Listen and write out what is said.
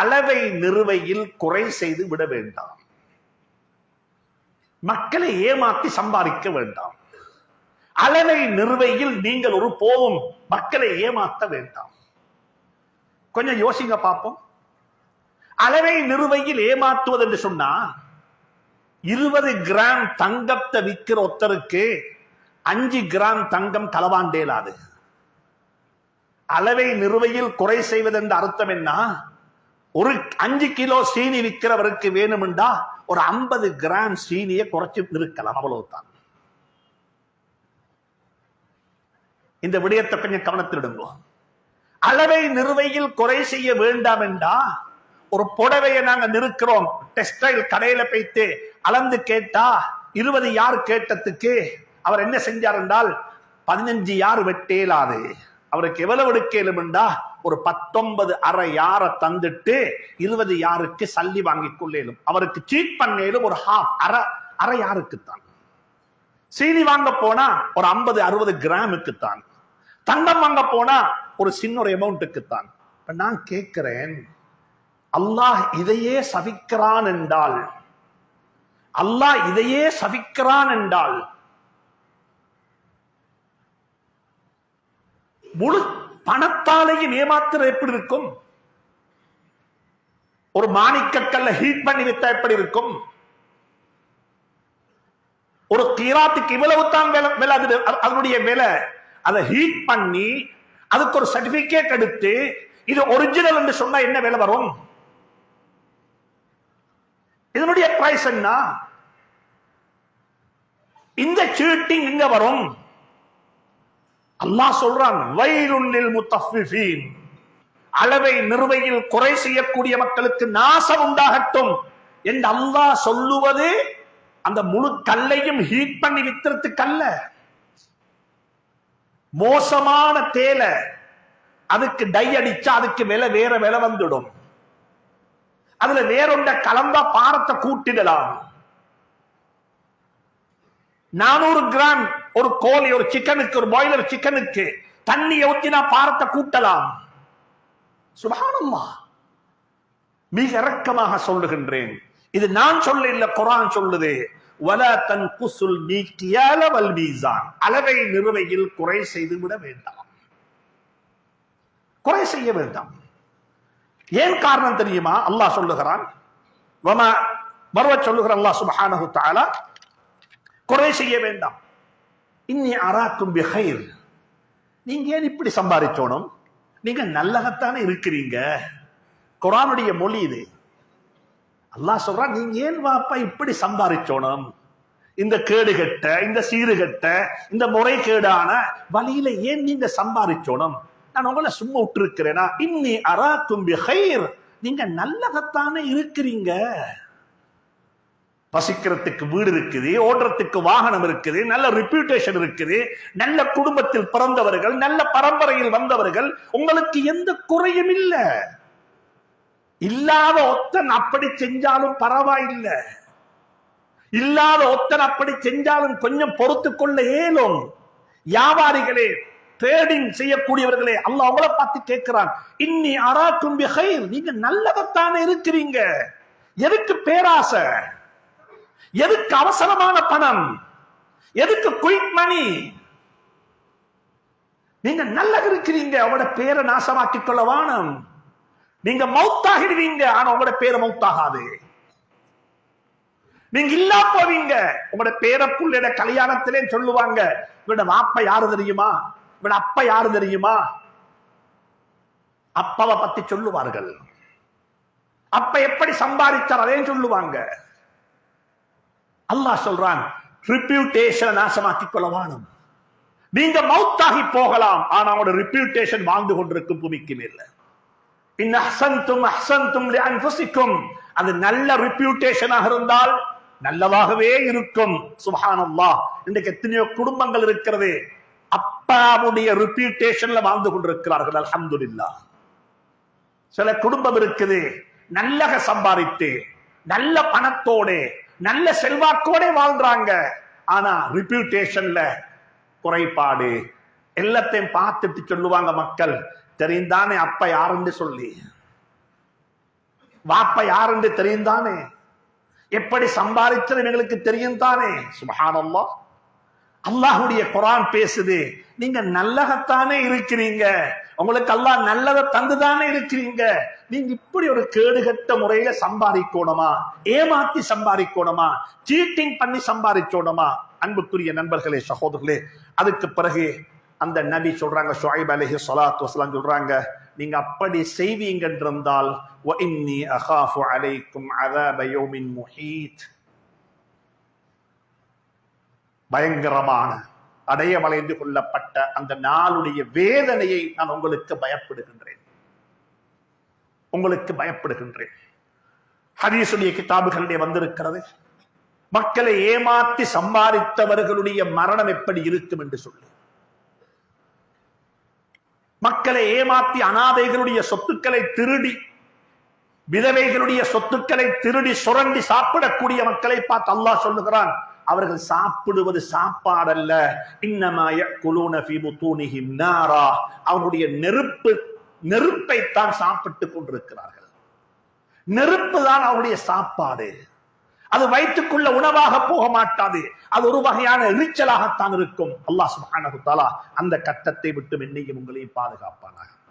அளவை நிறுவையில் குறை செய்து விட வேண்டாம். மக்களை ஏமாற்றி சம்பாதிக்க வேண்டாம். அளவை நிறுவையில் நீங்கள் ஒரு போவும் மக்களை ஏமாற்ற வேண்டாம். கொஞ்சம் யோசிங்க பார்ப்போம். அளவை நிறுவையில் ஏமாற்றுவது என்று சொன்னா இருபது கிராம் தங்கத்தை விற்கிற ஒருத்தருக்கு அஞ்சு கிராம் தங்கம் களவாண்டேலாது அளவை நிறுவையில் குறை செய்வது என்ற அர்த்தம் என்ன? ஒரு அஞ்சு கிலோ சீனி விற்கிறவருக்கு வேணுமெண்டா ஒரு ஐம்பது கிராம் சீனியை குறைச்சி நிற்கலாம் அவ்வளவுதான். இந்த விடயத்தை கொஞ்சம் கவனத்தில் இடுங்கோ அளவை நிறுவையில் குறை செய்ய வேண்டாம் என்றா ஒரு புடவையை நாங்க நிறுக்கிறோம். டெக்ஸ்டைல் கடையில போய்த்து அளந்து கேட்டா இருபது யார் கேட்டதுக்கு அவர் என்ன செஞ்சார் என்றால் பதினஞ்சு யார் வெட்டேலாது. அவருக்கு எவ்வளவு எடுக்கலும் என்றா ஒரு பத்தொன்பது அரை யார தந்துட்டு இருபது யாருக்கு சல்லி வாங்கி கொள்ளேலும் அவருக்கு சீட் பண்ணேலும் ஒரு ஹாஃப் அரை அரை யாருக்குத்தான்? சீனி வாங்க போனா ஒரு ஐம்பது அறுபது கிராமுக்கு தான் தங்கம் வாங்க போனா ஒரு சின்ன ஒரு அமௌண்ட்டுக்கு தான் இப்ப நான் கேட்கிறேன் அல்லாஹ் இதையே சவிக்கிறான் என்றால் அல்லாஹ் இதையே சவிக்கிறான் என்றால் முழு பணத்தாலேயும் ஏமாத்துறது எப்படி இருக்கும்? ஒரு மாணிக்கக்கல்ல ஹீட் பண்ணி வித்தா எப்படி இருக்கும்? ஒரு கீராத்துக்கு இவ்வளவு தான் விலை அது அதனுடைய விலை. அதை ஹீட் பண்ணி அதுக்கு ஒரு சர்டிபிகேட் எடுத்து இது ஒரிஜினல் என்று சொன்னா என்ன விலை வரும்? இதனுடைய பிரைஸ் என்ன? இந்த சீட்டிங் எங்க வரும். அல்லாஹ் சொல்றான் வயலுள்ளில் முத்தஃபிஃபீன். அளவை நிறுவையில் குறை செய்யக்கூடிய மக்களுக்கு நாசம் உண்டாகட்டும் என்று அல்லாஹ் சொல்லுவது அந்த முழு கல்லையும் ஹீட் பண்ணி வித்துறதுக்கு அல்ல மோசமான தேலை அதுக்கு டை அடிச்சா அதுக்கு விலை வேற விலை வந்துடும். அதுல வேறொண்ட கலந்தா பாரத்தை கூட்டிடலாம். நானூறு கிராம் ஒரு கோழி ஒரு சிக்கனுக்கு ஒரு பாய்லர் சிக்கனுக்கு தண்ணியை ஊத்தினா பாரத்தை கூட்டலாம். சுபானம்மா மிக இறக்கமாக சொல்லுகின்றேன். இது நான் சொல்ல இல்ல குரான் சொல்லுது. வல தன் குசுல் நீக்கியால வல் மீசான். அளவை நிறுவையில் குறை செய்து விட வேண்டாம். குறை செய்ய வேண்டாம். ஏன் காரணம் தெரியுமா? அல்லாஹ் சொல்லுகிறான். வம மறுவ சொல்லுகிற அல்லாஹ் சுபஹானஹு தஆலா. குறை செய்ய வேண்டாம். இன்னி அராக்கும் பிஹைர் நீங்க ஏன் இப்படி சம்பாதிச்சோணும் நீங்க நல்லகத்தானே இருக்கிறீங்க. குரானுடைய மொழி இது. அல்லாஹ் சொல்றான் நீங்க ஏன் வாப்பா இப்படி சம்பாதிச்சோணும் இந்த கேடுகட்ட இந்த சீருகட்ட இந்த முறைகேடான வழியில ஏன் நீங்க சம்பாதிச்சோணும் நான் உங்களை சும்மா விட்டுருக்கிறேனா? இன்னி அராக்கும் ஹைர் நீங்க நல்லகத்தானே இருக்கிறீங்க. வசிக்கிறதுக்கு வீடு இருக்குது ஓடுறதுக்கு வாகனம் இருக்குது நல்ல ரிப்யூட்டேஷன் இருக்குது நல்ல குடும்பத்தில் பிறந்தவர்கள் நல்ல பரம்பரையில் வந்தவர்கள் உங்களுக்கு எந்த குறையும் இல்ல. இல்லாத ஒத்தன் அப்படி செஞ்சாலும் பரவாயில்லை. இல்லாத ஒத்தன் அப்படி செஞ்சாலும் கொஞ்சம் பொறுத்து கொள்ள வியாபாரிகளே ட்ரேடிங் செய்யக்கூடியவர்களே அல்ல அவங்கள பார்த்து கேட்கிறான். இன்னி அராக்கும் பிஹைர். நீங்க நல்லதைத்தானே இருக்கிறீங்க. எதுக்கு பேராசை? எதுக்கு அவசரமான பணம்? எதுக்கு குயிக் மணி நீங்க நல்லா இருக்கிறீங்க அவங்களோட பேரை நாசமாக்கிக் கொள்ள வானம் நீங்க மௌத்தாகிடுவீங்க ஆனா உங்களோட பேரை மௌத்தாகாது. நீங்க இல்லா போவீங்க உங்களோட பேர புள்ளையோட கல்யாணத்திலே சொல்லுவாங்க. இவட வாப்ப யாரு தெரியுமா? இவட அப்பா யாரு தெரியுமா? அப்பாவை பத்தி சொல்லுவார்கள். அப்ப எப்படி சம்பாதிச்சார் அதையும் சொல்லுவாங்க. அல்லாஹ் சொல்றான் ரிப்யூட்டேஷன் நாசமாக்கி கொள்ள வாணும் நீங்க மௌத்தாகி போகலாம் ஆனா அவனோட ரிப்யூட்டேஷன் வாழ்ந்து கொண்டிருக்கும் பூமிக்கு மேல. இன் அஹ்சன்தும் அஹ்சன்தும் அது நல்ல ரிப்யூட்டேஷனாக இருந்தால் நல்லதாகவே இருக்கும். சுப்ஹானல்லாஹ். இன்றைக்கு எத்தனையோ குடும்பங்கள் இருக்கிறது அப்பாவுடைய ரிப்யூட்டேஷன்ல வாழ்ந்து கொண்டிருக்கிறார்கள் அல்ஹம்துலில்லாஹ் சில குடும்பம் இருக்குது நல்லக சம்பாதித்து நல்ல பணத்தோடு நல்ல செல்வாக்கோட வாழ்றாங்க. ஆனா ரிப்யூட்டேஷன்ல குறைபாடு. எல்லாத்தையும் பார்த்துட்டு சொல்லுவாங்க மக்கள் தெரிந்தானே அப்ப யாருன்னு சொல்லி. வாப்ப யாருன்னு தெரியும் தானே எப்படி சம்பாதிச்சது எங்களுக்கு தெரியும் தானே சுபஹானல்லாஹ். அல்லாஹுடைய குரான் பேசுது. நீங்க நல்லகத்தானே இருக்கிறீங்க. உங்களுக்கு அல்லாஹ் நல்லதை தந்துதானே இருக்கிறீங்க. நீங்க இப்படி ஒரு கேடுகட்ட முறையில சம்பாதிக்கணுமா? ஏமாத்தி சம்பாதிக்கணுமா? சீட்டிங் பண்ணி சம்பாதிக்கணுமா? அன்புக்குரிய நண்பர்களே சகோதரர்களே அதுக்கு பிறகு அந்த நபி சொல்றாங்க ஷுஐப் அலஹி சலாத் வசலாம் சொல்றாங்க நீங்க அப்படி செய்வீங்கன்றிருந்தால் ஒ செய்வீங்க என்றிருந்தால் அலைக்கும் அதாபயோமின் முஹீத். பயங்கரமான அடையவளைந்து கொள்ளப்பட்ட அந்த நாளுடைய வேதனையை நான் உங்களுக்கு பயப்படுகின்றேன். உங்களுக்கு பயப்படுகின்றேன். ஹரீசுடைய கிதாபுகளிலே வந்திருக்கிறது மக்களை ஏமாற்றி சம்பாதித்தவர்களுடைய மரணம் எப்படி இருக்கும் என்று சொல்லி. மக்களை ஏமாற்றி அனாதைகளுடைய சொத்துக்களை திருடி விதவைகளுடைய சொத்துக்களை திருடி சுரண்டி சாப்பிடக்கூடிய மக்களை பார்த்து அல்லாஹ் சொல்லுகிறான் அவர்கள் சாப்பிடுவது சாப்பாடல்ல. இன்னமாய குலூன நாரா. அவருடைய நெருப்பு நெருப்பைத்தான் சாப்பிட்டுக் கொண்டிருக்கிறார்கள். நெருப்பு தான் அவருடைய சாப்பாடு. அது வயிற்றுக்குள்ள உணவாக போக மாட்டாது. அது ஒரு வகையான எரிச்சலாகத்தான் இருக்கும். அல்லாஹ் சுப்ஹானஹு அந்த கட்டத்தை விட்டு என்னையும் உங்களையும் பாதுகாப்பானாக.